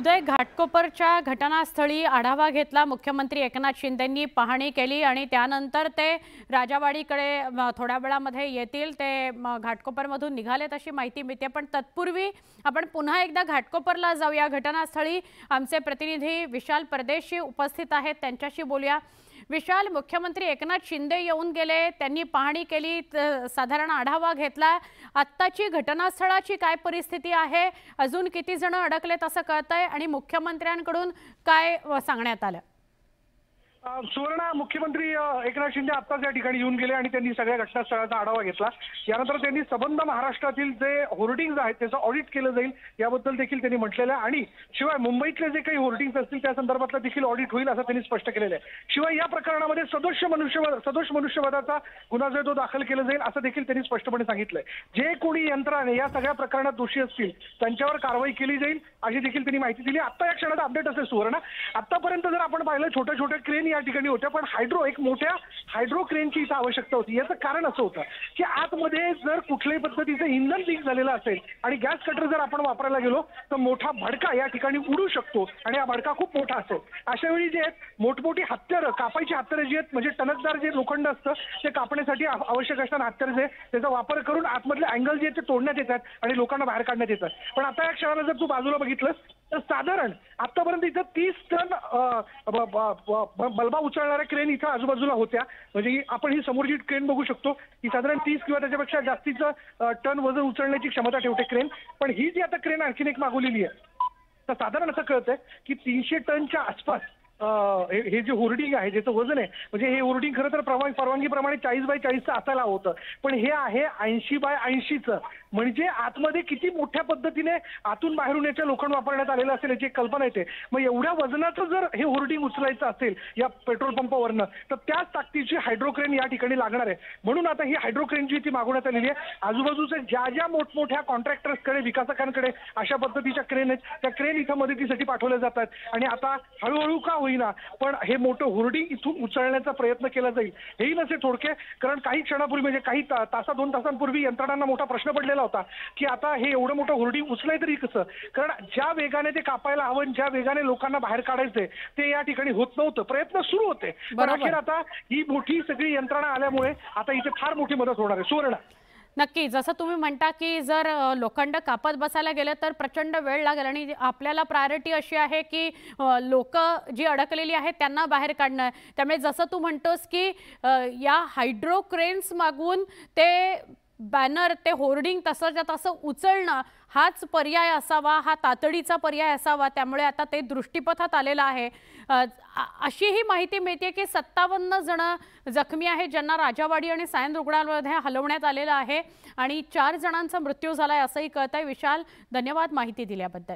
उदय घाटकोपरच्या घटनास्थळी आढावा घेतला. मुख्यमंत्री एकनाथ शिंदेंनी पाहणी केली आणि त्यानंतर ते राजावाडीकडे थोड्या वेळामध्ये येतील. ते घाटकोपरमधून निघालेत अशी माहिती मिळते. पण तत्पूर्वी आपण पुन्हा एकदा घाटकोपरला जाऊया. घटनास्थळी आमचे प्रतिनिधी विशाल परदेशी उपस्थित आहेत. त्यांच्याशी बोलूया. विशाल मुख्यमंत्री एकनाथ शिंदे येऊन गेले. त्यांनी पाहणी केली साधारण आढावा घेतला. आत्ताची घटनास्थळाची काय परिस्थिती आहे? अजून किती जण अडकलेत असं कळतंय आणि मुख्यमंत्र्यांकडून काय सांगण्यात आलं? सुवर्ण मुख्यमंत्री एकनाथ शिंदे आत्ताच या ठिकाणी येऊन गेले आणि त्यांनी सगळ्या घटनास्थळाचा आढावा घेतला. यानंतर त्यांनी सबंध महाराष्ट्रातील जे होर्डिंग्ज आहेत त्याचं ऑडिट केलं जाईल याबद्दल देखील त्यांनी म्हटलेलं आहे. आणि शिवाय मुंबईतले जे काही होर्डिंग्ज असतील त्या संदर्भातलं देखील ऑडिट होईल असं त्यांनी स्पष्ट केलेलं आहे. शिवाय या प्रकरणामध्ये सदोष मनुष्यवध सदोष मनुष्यवधाचा गुन्हा जो आहे तो दाखल केला जाईल असं देखील त्यांनी स्पष्टपणे सांगितलंय. जे कोणी यंत्राने या सगळ्या प्रकरणात दोषी असतील त्यांच्यावर कारवाई केली जाईल अशी देखील त्यांनी माहिती दिली. आता या क्षणात अपडेट असेल सुवर्ण. आतापर्यंत जर आपण पाहिलं छोट्या छोट्या क्रेन या ठिकाणी होत्या पण हायड्रो एक मोठ्या हायड्रो क्रेनची इथं आवश्यकता होती. याचं कारण असं होतं की आतमध्ये जर कुठल्याही पद्धतीचं इंधन लीक झालेलं असेल आणि गॅस कटर जर आपण वापरायला गेलो तर मोठा भडका या ठिकाणी उडू शकतो आणि हा भडका खूप मोठा असेल अशा वेळी जे आहेत मोठमोठी हत्यारं कापायची हत्यारं जी आहेत म्हणजे टणकदार जे लोखंड असतं ते कापण्यासाठी आवश्यक असणारे हत्यार जे त्याचा वापर करून आतमधले अँगल जे आहेत ते तोडण्यात येतात आणि लोकांना बाहेर काढण्यात येतात. पण आता या क्षणाला जर तू बाजूला बघितलंस साधारण आतापर्यंत इथं तीस टन बल्बा उचलणाऱ्या क्रेन इथं आजूबाजूला होत्या. म्हणजे आपण ही समोरची क्रेन बघू शकतो ही साधारण तीस किंवा त्याच्यापेक्षा जास्तीचं टन वजन उचलण्याची क्षमता ठेवते क्रेन. पण ही जी आता क्रेन आणखीन एक मागवलेली आहे तर साधारण असं कळतंय की तीनशे टनच्या आसपास हे हे जे होर्डिंग आहे ज्याचं वजन आहे म्हणजे हे होर्डिंग खरं तर परवानगी परवानगीप्रमाणे चाळीस बाय चाळीसचं असायला होतं. पण हे आहे ऐंशी बाय ऐंशीचं. म्हणजे आतमध्ये किती मोठ्या पद्धतीने आतून बाहेरून याच्या लोखंड वापरण्यात आलेलं असेल याची कल्पना येते. मग एवढ्या वजनाचं जर हे होर्डिंग उचलायचं असेल या पेट्रोल पंपावरनं तर त्याच ताकदीची हायड्रोक्रेन या ठिकाणी लागणार आहे. म्हणून आता ही हायड्रोक्रेन जी ती मागवण्यात आलेली आहे. आजूबाजूचे ज्या ज्या मोठमोठ्या कॉन्ट्रॅक्टर्सकडे विकासकांकडे अशा पद्धतीच्या क्रेन आहेत त्या क्रेन इथं मदतीसाठी पाठवल्या जातात. आणि आता हळूहळू का होईना पण हे मोठं होर्डिंग इथून उचलण्याचा प्रयत्न केला जाईल. हेही नसे थोडके कारण काही क्षणापूर्वी म्हणजे काही ता- तासा दोन तासांपूर्वी यंत्रणांना मोठा प्रश्न पडलेला होता की आता हे एवढं मोठं होर्डिंग उचलाय तरी कसं? कारण ज्या वेगाने ते कापायला हवं ज्या वेगाने लोकांना बाहेर काढायचंय ते या ठिकाणी होत नव्हतं. प्रयत्न सुरू होते. पण. अखेर आता ही मोठी सगळी यंत्रणा आल्यामुळे आता इथे फार मोठी मदत होणार आहे. सुवर्ण. नक्की जसं तुम्ही म्हणता की जर लोखंड कापत बसायला गेलं तर प्रचंड वेळ लागेल आणि आपल्याला प्रायोरिटी अशी आहे की लोक जी अडकलेली आहेत त्यांना बाहेर काढणं. त्यामुळे जसं तू म्हणतोस की या हायड्रो क्रेन्स मागवून ते बॅनर ते होर्डिंग तसंच्या तसं उचलणं हाच पर्याय असावा हा तातडीचा पर्याय असावा त्यामुळे आता ते दृष्टीपथात आलेलं आहे. अशीही माहिती मिळते की सत्तावन्न जण जखमी आहेत ज्यांना राजावाडी आणि सायन रुग्णालयामध्ये हलवण्यात आलेलं आहे आणि चार जणांचा मृत्यू झाला आहे असंही कळत आहे विशाल धन्यवाद माहिती दिल्याबद्दल.